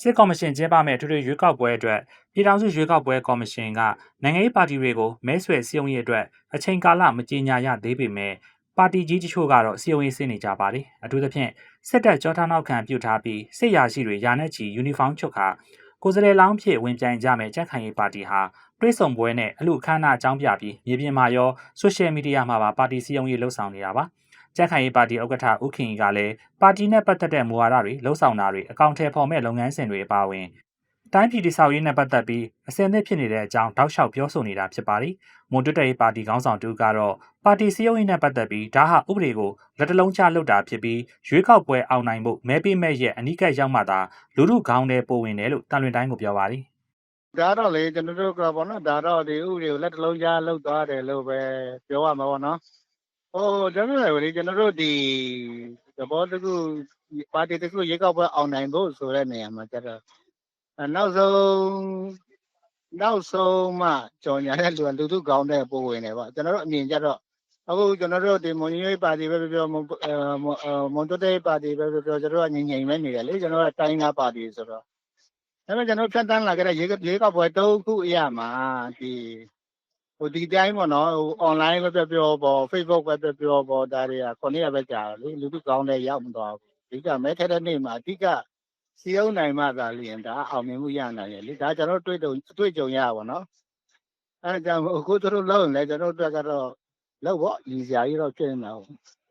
စစ်ကော်မရှင်ကျင်းပမဲ့ထွေထွေရွေးကောက်ပွဲအတွက်ပြည်ထောင်စုရွေးကောက်ပွဲကော်မရှင်ကနိုင်ငံရေးပါတီတွေကိုမဲဆွယ်စည်းရုံးရေးအတွက်အချိန်ကာလမကြေညာရသေးပေမဲ့ပါတီကြီးတချို့ကတော့စည်းရုံးရေးဆင်းနေကြပါတယ်အထူးသဖြင့်စစ်တပ်ကြောထားနောက်ခံပြုထားပြီးစစ်ရာရှိတွေယာနဲ့ချီယူနီဖောင်းချုပ်ခါကိုယ်စားလှယ်လောင်းဖြစ်ဝင်ပြိုင်ကြမဲ့ကြက်ခိုင်ရေးပါတီဟာတွဲဆုံပွဲနဲ့အလူအခမ်းအနားအကြောင်းပြပြီးမြေပြင်မှာရောဆိုရှယ်မီဒီယာမှာပါပါတီစည်းရုံးရေးလှုပ်ဆောင်နေတာပါ ကြက်ခိုင်ရေးပါတီဥက္ကဋ္ဌဦးခင်ကြီးကလည်းပါတီနဲ့ပတ်သက်တဲ့မူဝါဒတွေလှုပ်ဆောင်တာတွေအကောင့်ထဲပေါ်မဲ့လုပ်ငန်းစဉ်တွေအပါအဝင်တိုင်းပြည်တည်ဆောက်ရေးနဲ့ပတ်သက်ပြီးအစင်သစ်ဖြစ်နေတဲ့အကြောင်းတောက်လျှောက်ပြောဆိုနေတာဖြစ်ပါတယ်။မွန်တွတ်တေးပါတီခေါင်းဆောင်တူကတော့ပါတီစည်းရုံးရေးနဲ့ပတ်သက်ပြီးဒါဟာဥပဒေကိုလက်တလုံးချလုပ်တာဖြစ်ပြီးရွေးကောက်ပွဲအောင်နိုင်ဖို့မဲပေးမဲ့ရဲ့အနိကတ်ရောက်မှသာလူလူခေါင်းထဲပိုဝင်တယ်လို့တန်လွင်တိုင်းကိုပြောပါတယ်ဒါတော့လေကျွန်တော်တို့ကပေါ့နော်ဒါတော့ဒီဥပဒေကိုလက်တလုံးကြားလောက်သွားတယ်လို့ပဲပြောရမှာပေါ့နော် ဟိုကျွန်တော်တို့လေကျွန်တော်တို့ဒီသဘောတခုပါတီတခုရေကောက်ပွဲအောင်နိုင်ဖို့ဆိုတဲ့နေရာမှာကျတော့အဲနောက်ဆုံးနောက်ဆုံးမှကြော်ညာတဲ့လူကလူထုကောင်းတဲ့ပုံဝင်တယ်ပေါ့ကျွန်တော်တို့အမြင်ကျတော့အခုကျွန်တော်တို့ဒီမွန်ညွေးပါတီပဲပြောပြောမွန်အဲမွန်တိုတေးပါတီပဲပြောပြောကျွန်တော်တို့ကငြိမ်ငြိမ်ပဲနေတယ်လေကျွန်တော်တို့ကတိုင်းသားပါတီဆိုတော့ဒါပေမဲ့ကျွန်တော်ဖြတ်တန်းလာခဲ့တဲ့ရေရေကောက်ပွဲတုံးခုအရာမှာဒီဟို ဒီတိုင်းပေါ့နော်ဟို online ပဲပြောပြောပေါ့ Facebook ပဲပြောပြောပေါ့ဒါတွေကခုနှစ်ရက်ပဲကြာတယ်လေလူထုကောင်းတဲ့ရောက်မသွားဘူးအဓိကမဲထဲတဲ့နေ့မှာအဓိကစီယုံနိုင်မှသာလျင်ဒါအောင်မြင်မှုရနိုင်တယ်လေဒါကျွန်တော်တွေ့တုံတွေ့ကြုံရပါတော့အဲဒါကြောင့်အခုသူတို့လောက်ရင်လည်းကျွန်တော်တို့ကတော့လောက်ပေါ့ရည်စရာကြီးတော့ဖြစ်နေတာဟုတ်။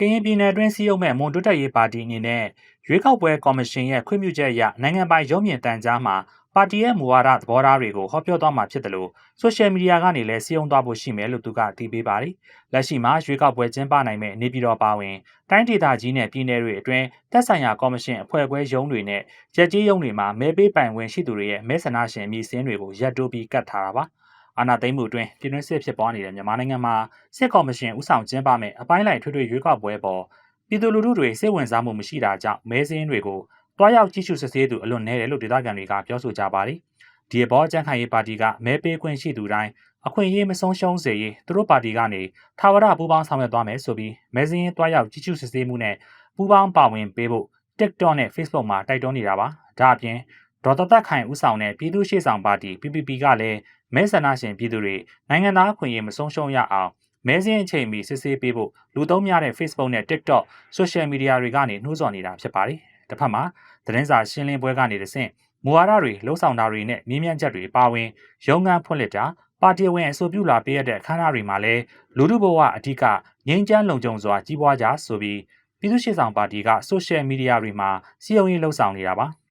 ကရင်ပြည်နယ်အတွင်းစည်းရုံးမဲ့မွန်တွတ်တက်ရေးပါတီအနေနဲ့ရွေးကောက်ပွဲကော်မရှင်ရဲ့ခွင့်ပြုချက်အရနိုင်ငံပိုင်ရုံးမြင့်တန်ကြားမှာပါတီရဲ့မူဝါဒသဘောထားတွေကိုဟောပြောသွားမှာဖြစ်တယ်လို့ဆိုရှယ်မီဒီယာကနေလည်းစည်းရုံးသွားဖို့ရှိမယ်လို့သူကတည်ပေးပါတယ်။လက်ရှိမှာရွေးကောက်ပွဲကျင်းပနိုင်မဲ့နေပြည်တော်ပါဝင်တိုင်းဒေသကြီးနဲ့ပြည်နယ်တွေအတွင်းသက်ဆိုင်ရာကော်မရှင်အဖွဲ့အခွဲရုံးတွေနဲ့ရက်ကြီးရုံးတွေမှာမဲပေးပိုင်ခွင့်ရှိသူတွေရဲ့မဲဆန္ဒရှင်အမည်စင်းတွေကိုရက်တိုးပြီးကတ်ထားတာပါ။ အာဏာသိမ်းမှုအတွင်းပြည်တွင်းစစ်ဖြစ်ပွားနေတဲ့မြန်မာနိုင်ငံမှာစစ်ကော်မရှင်ဦးဆောင်ကျင်းပမဲ့အပိုင်းလိုက်ထွေထွေရွေးကောက်ပွဲပေါ်ပြည်သူလူထုတွေစိတ်ဝင်စားမှုမရှိတာကြောင့်မဲစင်းတွေကိုတွားရောက်ကြည့်ရှုစစ်ဆေးသူအလွန်နည်းတယ်လို့ဒေသခံတွေကပြောဆိုကြပါတယ်။ဒီအပေါ်ကြံ့ခိုင်ရေးပါတီကမဲပေးခွင့်ရှိသူတိုင်းအခွင့်အရေးမဆုံးရှုံးစေရေးသူတို့ပါတီကနေထာဝရပူးပေါင်းဆောင်ရွက်သွားမယ်ဆိုပြီးမဲစင်းတွားရောက်ကြည့်ရှုစစ်ဆေးမှုနဲ့ပူးပေါင်းပါဝင်ပေးဖို့ TikTok နဲ့ Facebook မှာတိုက်တွန်းနေတာပါ။ဒါအပြင် ဒေါ်တသက်ခိုင်ဦးဆောင်တဲ့ပြည်သူ့ရှေ့ဆောင်ပါတီ PPP ကလည်းမဲဆန္ဒရှင်ပြည်သူတွေနိုင်ငံသားအခွင့်အရေးမဆုံးရှုံးရအောင်မဲစင်းအချိန်မီစစ်ဆေးပေးဖို့လူသုံးများတဲ့ Facebook နဲ့ TikTok social media တွေကနေနှိုးဆော်နေတာဖြစ်ပါတယ်။တစ်ဖက်မှာသတင်းစာရှင်းလင်းပွဲကနေတဆင့်မူဝါဒတွေလှုံ့ဆော်တာတွေနဲ့မြင်းမြတ်ချက်တွေပါဝင်ရုံးခန်းဖွင့်လှစ်တာပါတီဝင်အဆိုပြုလာပေးရတဲ့အခမ်းအနားတွေမှာလည်းလူထုဘဝအဓိကငြိမ်းချမ်းလုံခြုံစွာကြီးပွားကြဆိုပြီးပြည်သူ့ရှေ့ဆောင်ပါတီက social media တွေမှာစီယုံရေးလှုံ့ဆော်နေတာပါ။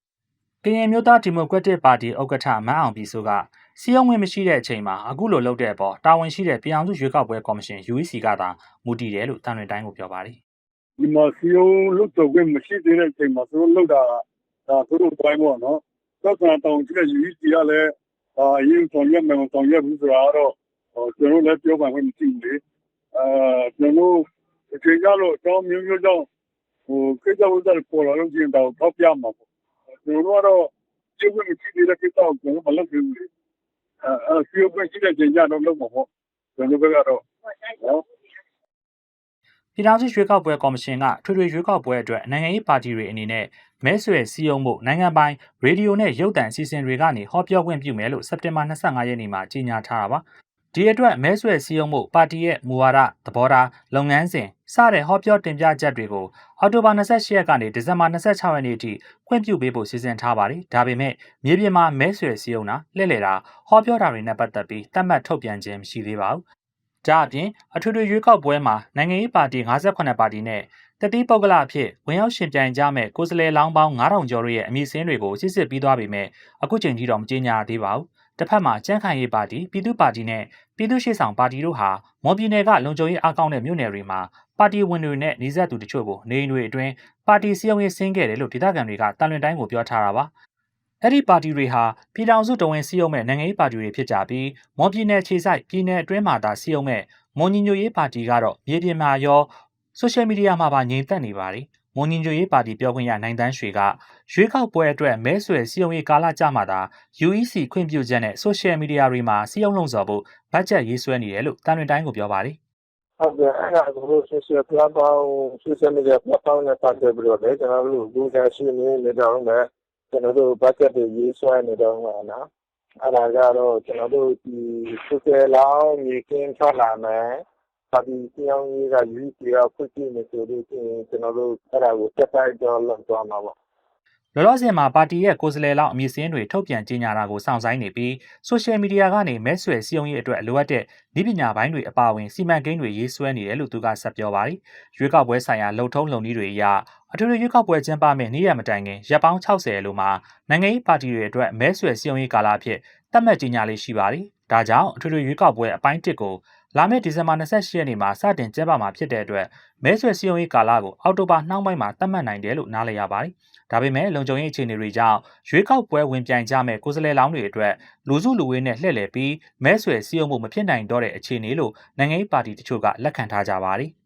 ကရင်မျိုးသားဒီမိုကရက်တစ်ပါတီဥက္ကဋ္ဌမန်းအောင်ပြည်စိုးကစီယုံဝင်မရှိတဲ့အချိန်မှာအခုလိုလုပ်တဲ့အပေါ်တာဝန်ရှိတဲ့ပြည်အောင်စုရွေးကောက်ပွဲကော်မရှင် UEC ကသာမူတည်တယ်လို့တန်လွင်တိုင်းကိုပြောပါတယ်ဒီမှာစီယုံလုတ်တော့ခွင့်မရှိသေးတဲ့အချိန်မှာသူတို့လုတ်တာဒါသူတို့တိုင်းပေါ့နော်သက်သာတောင်းကြည့်တဲ့ UEC ကလည်းအာအရင်ဆောင်ရွက်မယ်ဆောင်ရွက်ဘူးဆိုတာတော့ဟိုကျွန်တော်လည်းပြောပါခွင့်မရှိဘူးလေအာကျွန်တော်အချိန်ကြလို့အကြောင်းမျိုးမျိုးကြောင့်ဟိုကိစ္စဝတ်တယ်ပေါ်လာလို့ကျင်တော့ထောက်ပြမှာပေါ့ ကျွန်တော်ကတော့ကျုပ်ကမရှိသေးတဲ့ကိစ္စကိုကျွန်တော်မလုပ်ဘူးလေအဲအဲစီယုံခွင့်ရှိတဲ့ချိန်ကြတော့လုပ်မှာပေါ့ကျွန်တော်ဘက်ကတော့နော်ပြည်ထောင်စုရွေးကောက်ပွဲကော်မရှင်ကထွေထွေရွေးကောက်ပွဲအတွက်နိုင်ငံရေးပါတီတွေအနေနဲ့မဲဆွယ်စည်းရုံးမှုနိုင်ငံပိုင်ရေဒီယိုနဲ့ရုပ်သံအစီအစဉ်တွေကနေဟောပြောခွင့်ပြုမယ်လို့စက်တင်ဘာ25ရက်နေ့မှာကြေညာထားတာပါဒီအတွက်မဲဆွယ်စည်းရုံးမှုပါတီရဲ့မူဝါဒသဘောထားလုပ်ငန်းစဉ် စတဲ့ဟောပြောတင်ပြချက်တွေကိုအောက်တိုဘာ28ရက်ကနေဒီဇင်ဘာ26ရက်နေ့အထိခွင့်ပြုပေးဖို့စီစဉ်ထားပါတယ်ဒါပေမဲ့မြေပြင်မှာမဲဆွယ်စည်းရုံးတာလှည့်လည်တာဟောပြောတာတွေနဲ့ပတ်သက်ပြီးတတ်မှတ်ထုတ်ပြန်ခြင်းမရှိသေးပါဘူးဒါအပြင်အထွေထွေရွေးကောက်ပွဲမှာနိုင်ငံရေးပါတီ58ပါတီနဲ့တတိပုဂ္ဂလအဖြစ်ဝင်ရောက်ရှင်ပြိုင်ကြမဲ့ကိုယ်စားလှယ်လောင်းပေါင်း9000ကျော်ရဲ့အမည်စင်းတွေကိုစစ်စစ်ပြီးသွားပေမဲ့အခုချိန်ထိတော့မကြေညာသေးပါဘူး။တစ်ဖက်မှာကြန့်ခိုင်ရေးပါတီပြည်သူ့ပါတီနဲ့ပြည်သူ့ရှေ့ဆောင်ပါတီတို့ဟာမော်ပြည်နယ်ကလုံခြုံရေးအကောင့်တဲ့မြို့နယ်တွေမှာ ပါတီဝင်တွေနဲ့နှိစက်သူတချို့ကိုနေအိမ်တွေအတွင်းပါတီစည်းရုံးရေးဆင်းခဲ့တယ်လို့ဒေသခံတွေကတန်လွင်တိုင်းကိုပြောထားတာပါ။အဲ့ဒီပါတီတွေဟာပြည်ထောင်စုတဝန်စည်းရုံးမဲ့နိုင်ငံရေးပါတီတွေဖြစ်ကြပြီးမော်ပြည်နယ်ခြေဆိုင်ပြည်နယ်အတွင်းမှာသာစည်းရုံးမဲ့မွန်ညီညွတ်ရေးပါတီကတော့မြေပြင်မှာရောဆိုရှယ်မီဒီယာမှာပါငြိမ်သက်နေပါတယ်။မွန်ညီညွတ်ရေးပါတီပြောခွင့်ရနိုင်တန်းရွှေကရွေးကောက်ပွဲအတွက်မဲဆွယ်စည်းရုံးရေးကာလကြာမှသာ UEC ခွင့်ပြုချက်နဲ့ဆိုရှယ်မီဒီယာတွေမှာစည်းရုံးလုံဆော်ဖို့ဘတ်ဂျက်ရေးဆွဲနေတယ်လို့တန်လွင်တိုင်းကိုပြောပါတယ် ဟုတ်ကဲ့အဲ့ဒါကို social platform social media platform နဲ့ပတ်သက်ပြီးတော့လည်းကျွန်တော်တို့လူကြရှိနေနေကြအောင်လည်းကျွန်တော်တို့ budget တွေရေးဆွဲနေတော့မှာနော်အဲ့ဒါကတော့ကျွန်တော်တို့ဒီစုစဲလောင်းမြေကင်းထွက်လာမယ်ပါတီပြောင်းရေးကယူတီကဖွင့်ပြနေဆိုလို့ရှိရင်ကျွန်တော်တို့အဲ့ဒါကိုတက်တိုက်တော့လောက်သွားမှာပေါ့ လောလောဆယ်မှာပါတီရဲ့ကိုယ်စားလှယ်လောက်အမည်စင်းတွေထုတ်ပြန်ကြေညာတာကိုစောင့်ဆိုင်းနေပြီးဆိုရှယ်မီဒီယာကနေမဲဆွယ်စည်းရုံးရေးအတွက်လိုအပ်တဲ့ဤပညာပိုင်းတွေအပါအဝင်စီမံကိန်းတွေရေးဆွဲနေတယ်လို့သူကဆက်ပြောပါတယ်။ရွေးကောက်ပွဲဆိုင်ရာလှုပ်ထုံးလုံနည်းတွေအရအထွေထွေရွေးကောက်ပွဲကျင်းပမယ့်နေ့ရက်မတိုင်ခင်ရက်ပေါင်း60လို့မှာနိုင်ငံရေးပါတီတွေအတွက်မဲဆွယ်စည်းရုံးရေးကာလအဖြစ်သတ်မှတ်ကြေညာလေးရှိပါတယ်။ဒါကြောင့်အထွေထွေရွေးကောက်ပွဲအပိုင်း1ကို လာမယ့်ဒီဇင်ဘာ28ရက်နေ့မှာစတင်ကျင်းပမှာဖြစ်တဲ့အတွက်မဲဆွယ်စည်းရုံးရေးကာလကိုအောက်တိုဘာနှောင်းပိုင်းမှာသတ်မှတ်နိုင်တယ်လို့နားလည်ရပါတယ်။ဒါပေမဲ့လုံခြုံရေးအခြေအနေတွေကြောင့်ရွေးကောက်ပွဲဝင်ပြိုင်ကြမဲ့ကိုယ်စားလှယ်လောင်းတွေအတွက်လူစုလူဝေးနဲ့လှည့်လည်ပြီးမဲဆွယ်စည်းရုံးမှုမဖြစ်နိုင်တော့တဲ့အခြေအနေလို့နိုင်ငံရေးပါတီတချို့ကလက်ခံထားကြပါတယ်။